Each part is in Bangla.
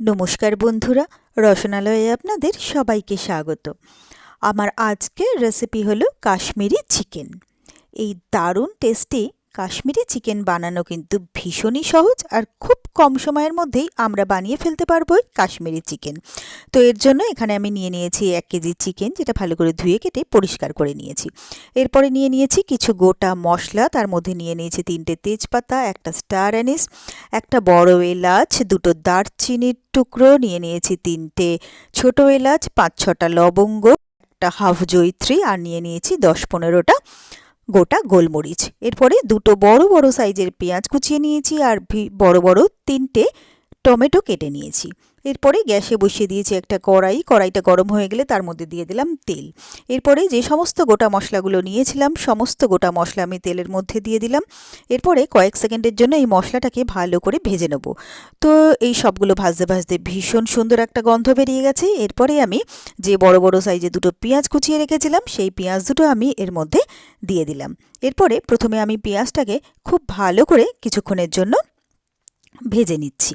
নমস্কার বন্ধুরা, রসনালয়ে আপনাদের সবাইকে স্বাগত। আমার আজকের রেসিপি হলো কাশ্মীরি চিকেন এই দারুণ টেস্টি কাশ্মীরি চিকেন বানানো কিন্তু ভীষণই সহজ আর খুব কম সময়ের মধ্যেই আমরা বানিয়ে ফেলতে পারব এই কাশ্মীরি চিকেন। তো এর জন্য এখানে আমি নিয়ে নিয়েছি এক কেজি চিকেন, যেটা ভালো করে ধুয়ে কেটে পরিষ্কার করে নিয়েছি। এরপরে নিয়ে নিয়েছি কিছু গোটা মশলা, তার মধ্যে নিয়ে নিয়েছি তিনটে তেজপাতা, একটা স্টার অ্যানিস, একটা বড় এলাচ, দুটো দারচিনির টুকরো, নিয়ে নিয়েছি তিনটে ছোট এলাচ, পাঁচ ছটা লবঙ্গ, একটা হাফ জৈত্রী, আর নিয়ে নিয়েছি দশ পনেরোটা গোটা গোলমরিচ। এরপরে দুটো বড় বড় সাইজের পেঁয়াজ কুচিয়ে নিয়েছি আর বড় বড় তিনটে টমেটো কেটে নিয়েছি। এরপরে গ্যাসে বসিয়ে দিয়েছি একটা কড়াই। কড়াইটা গরম হয়ে গেলে তার মধ্যে দিয়ে দিলাম তেল। এরপরে যে সমস্ত গোটা মশলাগুলো নিয়েছিলাম, সমস্ত গোটা মশলা আমি তেলের মধ্যে দিয়ে দিলাম। এরপরে কয়েক সেকেন্ডের জন্য এই মশলাটাকে ভালো করে ভেজে নেব। তো এই সবগুলো ভাজতে ভাজতে ভীষণ সুন্দর একটা গন্ধ বেরিয়ে গেছে। এরপরে আমি যে বড় বড় সাইজে দুটো পেঁয়াজ কুচিয়ে রেখেছিলাম, সেই পেঁয়াজ দুটো আমি এর মধ্যে দিয়ে দিলাম। এরপরে প্রথমে আমি পেঁয়াজটাকে খুব ভালো করে কিছুক্ষণের জন্য ভেজে নিচ্ছি।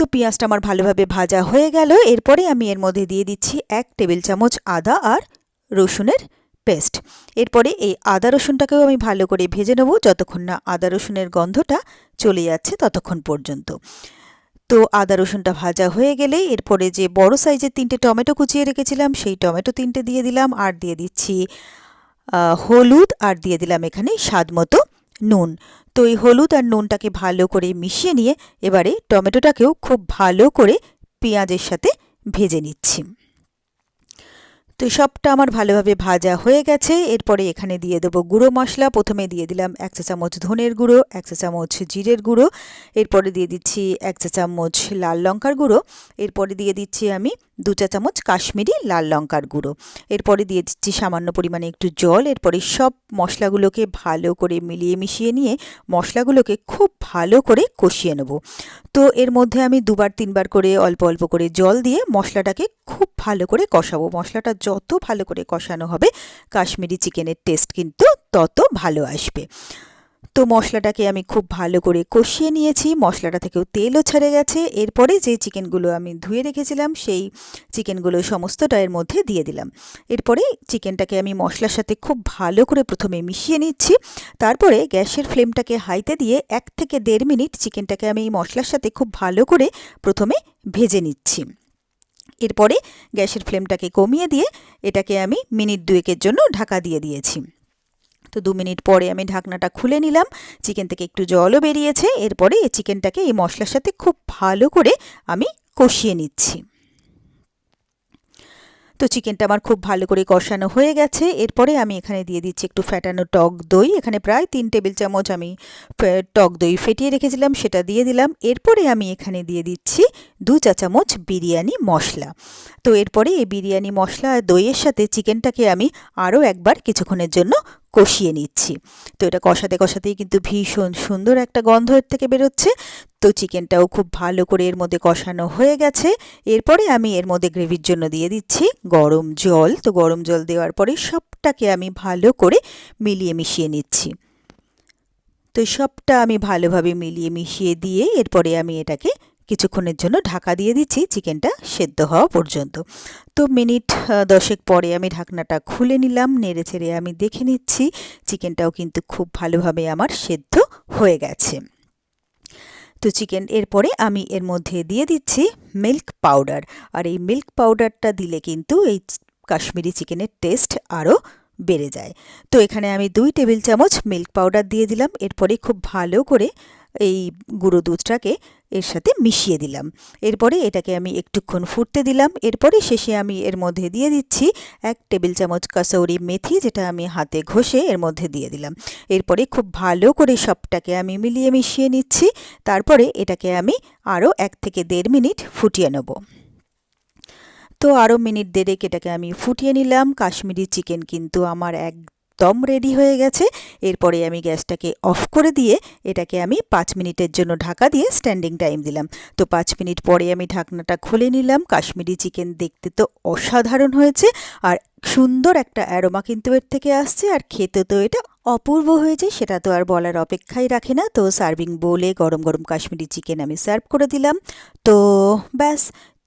তো পেঁয়াজটা আমার ভালোভাবে ভাজা হয়ে গেল। এরপরে আমি এর মধ্যে দিয়ে দিচ্ছি এক টেবিল চামচ আদা আর রসুনের পেস্ট। এরপরে এই আদা রসুনটাকেও আমি ভালো করে ভেজে নেব যতক্ষণ না আদা রসুনের গন্ধটা চলে যাচ্ছে ততক্ষণ পর্যন্ত। তো আদা রসুনটা ভাজা হয়ে গেলে এরপরে যে বড় সাইজের তিনটে টমেটো কুচিয়ে রেখেছিলাম, সেই টমেটো তিনটে দিয়ে দিলাম আর দিয়ে দিচ্ছি হলুদ আর দিয়ে দিলাম এখানে স্বাদ মতো নুন। তো এই হলুদ আর নুনটাকে ভালো করে মিশিয়ে নিয়ে এবারে টমেটোটাকেও খুব ভালো করে পেঁয়াজের সাথে ভেজে নিচ্ছি। তো সবটা আমার ভালোভাবে ভাজা হয়ে গেছে। এরপরে এখানে দিয়ে দেবো গুঁড়ো মশলা। প্রথমে দিয়ে দিলাম এক চা চামচ ধনের গুঁড়ো, এক চা চামচ জিরের গুঁড়ো। এরপরে দিয়ে দিচ্ছি এক চা চামচ লাল লঙ্কার গুঁড়ো। এরপরে দিয়ে দিচ্ছি আমি দু চা চামচ কাশ্মীরি লাল লঙ্কার গুঁড়ো। এরপরে দিয়ে দিচ্ছি সামান্য পরিমাণে একটু জল। এরপরে সব মশলাগুলোকে ভালো করে মিলিয়ে মিশিয়ে নিয়ে মশলাগুলোকে খুব ভালো করে কষিয়ে নেব। তো এর মধ্যে আমি দুবার, তিনবার করে অল্প অল্প করে জল দিয়ে মশলাটাকে খুব ভালো করে কষাবো। মশলাটা যত ভালো করে কষানো হবে, কাশ্মীরি চিকেনের টেস্ট কিন্তু তত ভালো আসবে। তো মশলাটাকে আমি খুব ভালো করে কষিয়ে নিয়েছি। মশলাটা থেকেও তেলও ছেড়ে গেছে। এরপরে যে চিকেনগুলো আমি ধুয়ে রেখেছিলাম, সেই চিকেনগুলো সমস্তটা এর মধ্যে দিয়ে দিলাম। এরপরে চিকেনটাকে আমি মশলার সাথে খুব ভালো করে প্রথমে মিশিয়ে নিচ্ছি। তারপরে গ্যাসের ফ্লেমটাকে হাইতে দিয়ে এক থেকে দেড় মিনিট চিকেনটাকে আমি এই মশলার সাথে খুব ভালো করে প্রথমে ভেজে নিচ্ছি। এরপরে গ্যাসের ফ্লেমটাকে কমিয়ে দিয়ে এটাকে আমি মিনিট দুয়েকের জন্য ঢাকা দিয়ে দিয়েছি। তো দু মিনিট পরে আমি ঢাকনাটা খুলে নিলাম। চিকেন থেকে একটু জলও বেরিয়েছে। এরপরে এই চিকেনটাকে এই মশলার সাথে খুব ভালো করে আমি কষিয়ে নিচ্ছি। তো চিকেনটা আমার খুব ভালো করে কষানো হয়ে গেছে। এরপরে আমি এখানে দিয়ে দিচ্ছি একটু ফ্যাটানো টক দই। এখানে প্রায় তিন টেবিল চামচ আমি টক দই ফেটিয়ে রেখেছিলাম, সেটা দিয়ে দিলাম। এরপরে আমি এখানে দিয়ে দিচ্ছি দু চা চামচ বিরিয়ানি মশলা। তো এরপরে এই বিরিয়ানি মশলা দইয়ের সাথে চিকেনটাকে আমি আরও একবার কিছুক্ষণের জন্য কষিয়ে নিচ্ছি। তো এটা কষাতে কষাতেই কিন্তু ভীষণ সুন্দর একটা গন্ধ এর থেকে বেরোচ্ছে। তো চিকেনটাও খুব ভালো করে এর মধ্যে কষানো হয়ে গেছে। এরপরে আমি এর মধ্যে গ্রেভির জন্য দিয়ে দিচ্ছি গরম জল। তো গরম জল দেওয়ার পরে সবটাকে আমি ভালো করে মিলিয়ে মিশিয়ে নিচ্ছি। তো সবটা আমি ভালোভাবে মিলিয়ে মিশিয়ে দিয়ে এরপরে আমি এটাকে কিছুক্ষণের জন্য ঢাকা দিয়ে দিচ্ছি, চিকেনটা সেদ্ধ হওয়া পর্যন্ত। তো মিনিট দশেক পরে আমি ঢাকনাটা খুলে নিলাম, নেড়ে ছেড়ে আমি দেখে নিচ্ছি, চিকেনটাও কিন্তু খুব ভালোভাবে আমার সেদ্ধ হয়ে গেছে। তো চিকেন, এরপরে আমি এর মধ্যে দিয়ে দিচ্ছি মিল্ক পাউডার। আর এই মিল্ক পাউডারটা দিলে কিন্তু এই কাশ্মীরি চিকেনের টেস্ট আরও বেড়ে যায়। তো এখানে আমি দুই টেবিল চামচ মিল্ক পাউডার দিয়ে দিলাম। এরপরে খুব ভালো করে এই গুঁড়ো দুধটাকে এর সাথে মিশিয়ে দিলাম। এরপরে এটাকে আমি একটুক্ষণ ফুটতে দিলাম। এরপরে শেষে আমি এর মধ্যে দিয়ে দিচ্ছি এক টেবিল চামচ কাসৌরি মেথি, যেটা আমি হাতে ঘষে এর মধ্যে দিয়ে দিলাম। এরপরে খুব ভালো করে সবটাকে আমি মিলিয়ে মিশিয়ে নিচ্ছি। তারপরে এটাকে আমি আরও এক থেকে দেড় মিনিট ফুটিয়ে নেব। তো আরও মিনিট দেড়েক এটাকে আমি ফুটিয়ে নিলাম। কাশ্মীরি চিকেন কিন্তু আমার একদম রেডি হয়ে গেছে। এরপরে আমি গ্যাসটাকে অফ করে দিয়ে এটাকে আমি পাঁচ মিনিটের জন্য ঢাকা দিয়ে স্ট্যান্ডিং টাইম দিলাম। তো পাঁচ মিনিট পরে আমি ঢাকনাটা খুলে নিলাম। কাশ্মীরি চিকেন দেখতে তো অসাধারণ হয়েছে আর সুন্দর একটা অ্যারোমা কিন্তু এর থেকে আসছে আর খেতে তো এটা অপূর্ব হয়েছে, সেটা তো আর বলার অপেক্ষাই রাখে না। তো সার্ভিং বোলে গরম গরম কাশ্মীরি চিকেন আমি সার্ভ করে দিলাম। তো ব্যাস